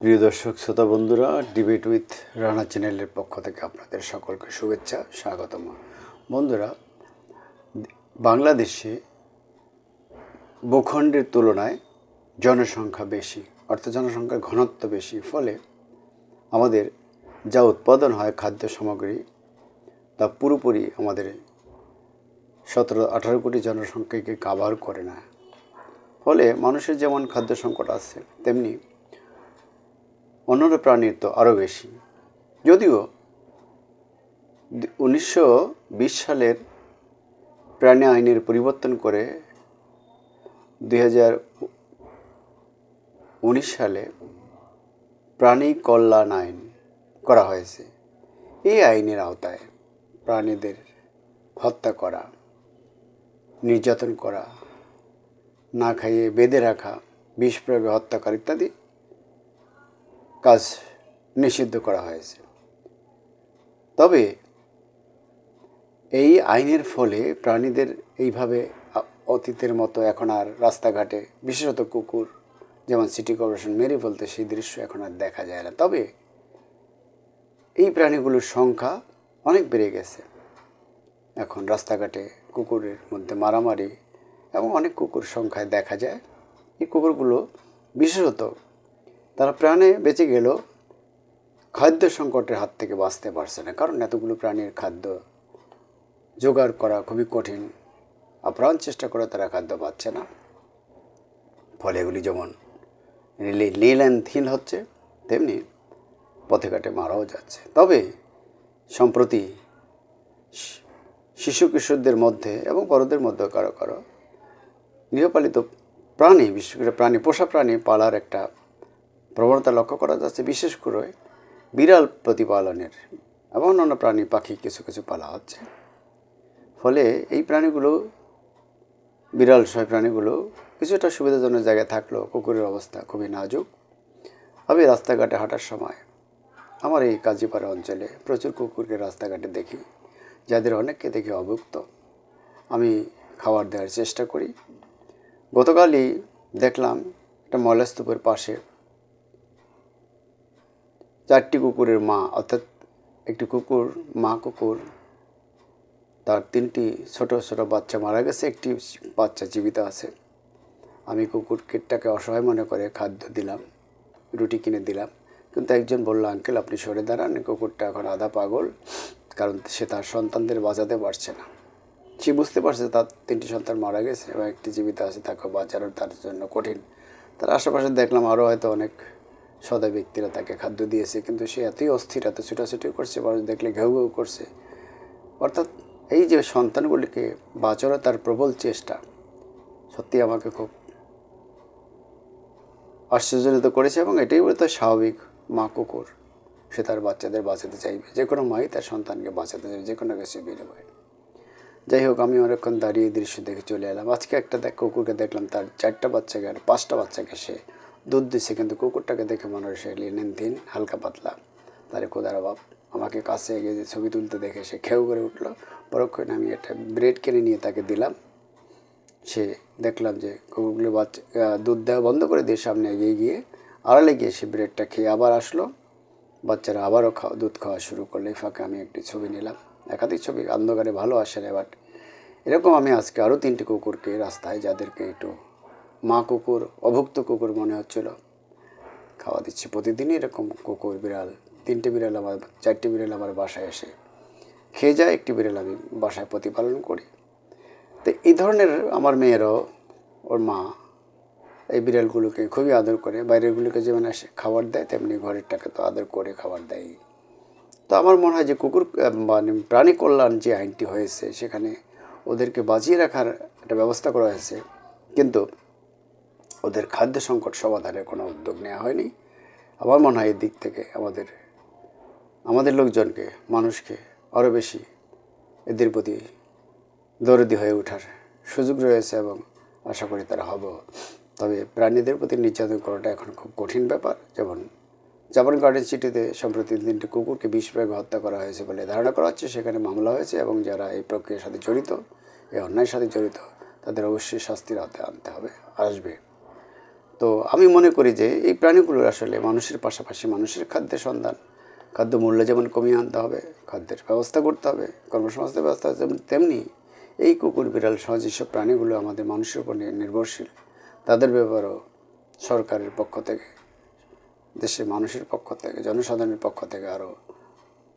প্রিয় দর্শক, শ্রোতা বন্ধুরা ডিবেট উইথ রানা চ্যানেলের পক্ষ থেকে আপনাদের সকলকে শুভেচ্ছা, স্বাগতম। বন্ধুরা, বাংলাদেশে ভূখণ্ডের তুলনায় জনসংখ্যা বেশি, অর্থাৎ জনসংখ্যার ঘনত্ব বেশি, ফলে আমাদের যা উৎপাদন হয় খাদ্য সামগ্রী, তা পুরোপুরি আমাদের সতেরো, আঠারো কোটি জনসংখ্যাকে কাভার করে না। ফলে মানুষের যেমন খাদ্য সংকট আছে, তেমনি অন্যান্য প্রাণীর তো আরও বেশি। যদিও উনিশশো বিশ সালের প্রাণী আইনের পরিবর্তন করে দুই হাজার উনিশ সালে প্রাণী কল্যাণ আইন করা হয়েছে। এই আইনের আওতায় প্রাণীদের হত্যা করা, নির্যাতন করা, না খাইয়ে বেঁধে রাখা, বিষ প্রয়োগে হত্যা করা ইত্যাদি কাজ নিষিদ্ধ করা হয়েছে। তবে এই আইনের ফলে প্রাণীদের এইভাবে অতীতের মতো এখন আর রাস্তাঘাটে, বিশেষত কুকুর, যেমন সিটি কর্পোরেশন মেরে ফেলতে সেই দৃশ্য এখন আর দেখা যায় না। তবে এই প্রাণীগুলোর সংখ্যা অনেক বেড়ে গেছে। এখন রাস্তাঘাটে কুকুরের মধ্যে মারামারি এবং অনেক কুকুর সংখ্যায় দেখা যায়। এই কুকুরগুলো বিশেষত তারা প্রাণে বেঁচে গেলেও খাদ্য সংকটের হাত থেকে বাঁচতে পারছে না। কারণ এতগুলো প্রাণীর খাদ্য জোগাড় করা খুবই কঠিন। আপ্রাণ চেষ্টা করে তারা খাদ্য পাচ্ছে না। ফলে এগুলি যেমন নীলানথীন হচ্ছে, তেমনি পথে ঘাটে মারাও যাচ্ছে। তবে সম্প্রতি শিশু কিশোরদের মধ্যে এবং বড়দের মধ্যে কারও কারও গৃহপালিত প্রাণী, বিশেষ করে প্রাণী, পোষা প্রাণী পালার একটা প্রবণতা লক্ষ্য করা যাচ্ছে, বিশেষ করে বিড়াল প্রতিপালনের এবং অন্যান্য প্রাণী, পাখি, কিছু কিছু পালা হচ্ছে। ফলে এই প্রাণীগুলো, বিড়াল সহ প্রাণীগুলো কিছুটা সুবিধাজনক জায়গায় থাকলেও কুকুরের অবস্থা খুবই নাজুক। আমি রাস্তাঘাটে হাঁটার সময় আমার এই কাজীপাড়া অঞ্চলে প্রচুর কুকুরকে রাস্তাঘাটে দেখি, যাদের অনেককে দেখে অভুক্ত। আমি খাবার দেওয়ার চেষ্টা করি। গতকালই দেখলাম একটা ময়লাস্তূপের পাশে চারটি কুকুরের মা, অর্থাৎ একটি কুকুর, মা কুকুর, তার তিনটি ছোট ছোট বাচ্চা মারা গেছে, একটি বাচ্চা জীবিত আছে। আমি কুকুরটাকে অসহায় মনে করে খাদ্য দিলাম, রুটি কিনে দিলাম, কিন্তু একজন বলল, আঙ্কেল, আপনি সরে দাঁড়ান, কুকুরটা এখন আধা পাগল, কারণ সে তার সন্তানদের বাঁচাতে পারছে না। সে বুঝতে পারছে তার তিনটি সন্তান মারা গেছে এবং একটি জীবিত আছে তাকে বাঁচানো তার জন্য কঠিন। তার আশেপাশে দেখলাম আরও হয়তো অনেক সদা ব্যক্তিরা তাকে খাদ্য দিয়েছে, কিন্তু সে এতই অস্থির, এত ছুটাছুটি করছে, মানুষ দেখলে ঘেউ ঘেউ করছে। অর্থাৎ এই যে সন্তানগুলিকে বাঁচানো তার প্রবল চেষ্টা, সত্যি আমাকে খুব আশ্চর্যজনিত করেছে এবং এটাই বলতে স্বাভাবিক মা কুকুর। সে তার বাচ্চাদের বাঁচাতে চাইবে, যে কোনো মাই তার সন্তানকে বাঁচাতে চাইবে, যে কোনো কিছু বিনিময়ে যাই হোক, আমি অনেকক্ষণ দাঁড়িয়ে দৃশ্য দেখে চলে এলাম। আজকে একটা দেখ কুকুরকে দেখলাম, তার চারটা বাচ্চাকে আর পাঁচটা বাচ্চাকে সে দুধ দিচ্ছে কিন্তু কুকুরটাকে দেখে মনে হয় সে লিনেন দিন, হালকা পাতলা। তারে খোদার অভাব। আমাকে কাছে এগিয়ে ছবি তুলতে দেখে সে খেউ করে উঠল। পরক্ষণে আমি একটা ব্রেড কিনে নিয়ে তাকে দিলাম। সে দেখলাম যে কুকুরগুলো বাচ্চা দুধ দেওয়া বন্ধ করে দিয়ে সামনে এগিয়ে গিয়ে আড়ালে গিয়ে সে ব্রেডটা খেয়ে আবার আসলো। বাচ্চারা আবারও খাওয়া, দুধ খাওয়া শুরু করল। ফাঁকে আমি একটি ছবি নিলাম। একাধিক ছবি, অন্ধকারে ভালো আসে না বাট এরকম আমি আজকে আরও তিনটি কুকুরকে রাস্তায় যাদেরকে একটু মা কুকুর, অভুক্ত কুকুর মনে হচ্ছিল। খাওয়া দিচ্ছি প্রতিদিনই এরকম কুকুর, বিড়াল। তিনটে বিড়াল আমার চারটে বিড়াল আমার বাসায় এসে খেয়ে যায় একটি বিড়াল আমি বাসায় প্রতিপালন করি। তো এই ধরনের আমার মেয়েরও, ওর মা এই বিড়ালগুলোকে খুবই আদর করে, বাইরেরগুলোকে যেমন আসে খাবার দেয়, তেমনি ঘরেরটাকে তো আদর করে খাবার দেয়। তো আমার মনে হয় যে কুকুর মানে প্রাণী কল্যাণ যে আইনটি হয়েছে, সেখানে ওদেরকে বাঁচিয়ে রাখার একটা ব্যবস্থা করা হয়েছে। কিন্তু ওদের খাদ্য সংকট সমাধানের কোনো উদ্যোগ নেওয়া হয়নি। আমার মনে হয় দিক থেকে আমাদের আমাদের লোকজনকে, মানুষকে আরও বেশি এদের প্রতি দরদি হয়ে ওঠার সুযোগ রয়েছে এবং আশা করি তারা হব। তবে প্রাণীদের প্রতি নির্যাতন করাটা এখন খুব কঠিন ব্যাপার। যেমন জাপান গার্ডেন সিটিতে সম্প্রতি তিনটি কুকুরকে বিষ প্রয়োগে হত্যা করা হয়েছে বলে ধারণা করা হচ্ছে। সেখানে মামলা হয়েছে এবং যারা এই প্রক্রিয়ার সাথে জড়িত, এই অন্যায়ের সাথে জড়িত, তাদের অবশ্যই শাস্তির হাতে আনতে হবে, আসবে। তো আমি মনে করি যে এই প্রাণীগুলো আসলে মানুষের পাশাপাশি মানুষের খাদ্যের সন্ধান। খাদ্য মূল্য যেমন কমিয়ে আনতে হবে, খাদ্যের ব্যবস্থা করতে হবে কর্মসংস্থান ব্যবস্থা যেমন তেমনি এই কুকুর, বিড়াল সহ যেসব প্রাণীগুলো আমাদের মানুষের উপর নির্ভরশীল। তাদের ব্যাপারেও সরকারের পক্ষ থেকে, দেশের মানুষের পক্ষ থেকে, জনসাধারণের পক্ষ থেকে আরও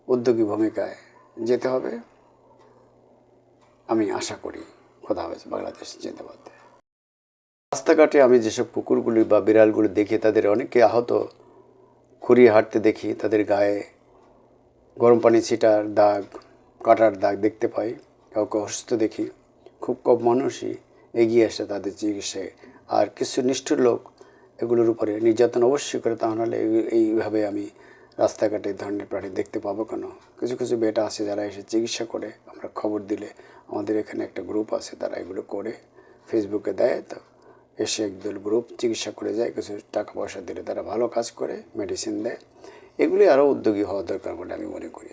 উদ্যোগী ভূমিকায় যেতে হবে। আমি আশা করি খোদা হাফেজ, বাংলাদেশ জিন্দাবাদ। রাস্তাঘাটে আমি যেসব কুকুরগুলি বা বিড়ালগুলি দেখি, তাদের অনেকে আহত খুঁড়িয়ে হাঁটতে দেখি। তাদের গায়ে গরম পানি, ছিটার দাগ, কাটার দাগ দেখতে পাই। কাউকে অসুস্থ দেখি, খুব কম মানুষই এগিয়ে আসে তাদের চিকিৎসায়। আর কিছু নিষ্ঠুর লোক এগুলোর উপরে নির্যাতন অবশ্যই করে, তা নাহলে এই- এইভাবে আমি রাস্তাঘাটে ধরনের প্রাণী দেখতে পাবো কেন? কিছু কিছু বেটা আছে যারা এসে চিকিৎসা করে, আমরা খবর দিলে আমাদের এখানে একটা গ্রুপ আছে, তারা এগুলো করে ফেসবুকে দেয়। তো এসে একদল গ্রুপ চিকিৎসা করে যায়, কিছু টাকা পয়সা দিলে তারা ভালো কাজ করে মেডিসিন দেয়। এগুলি আরও উদ্যোগী হওয়া দরকার বলে আমি মনে করি।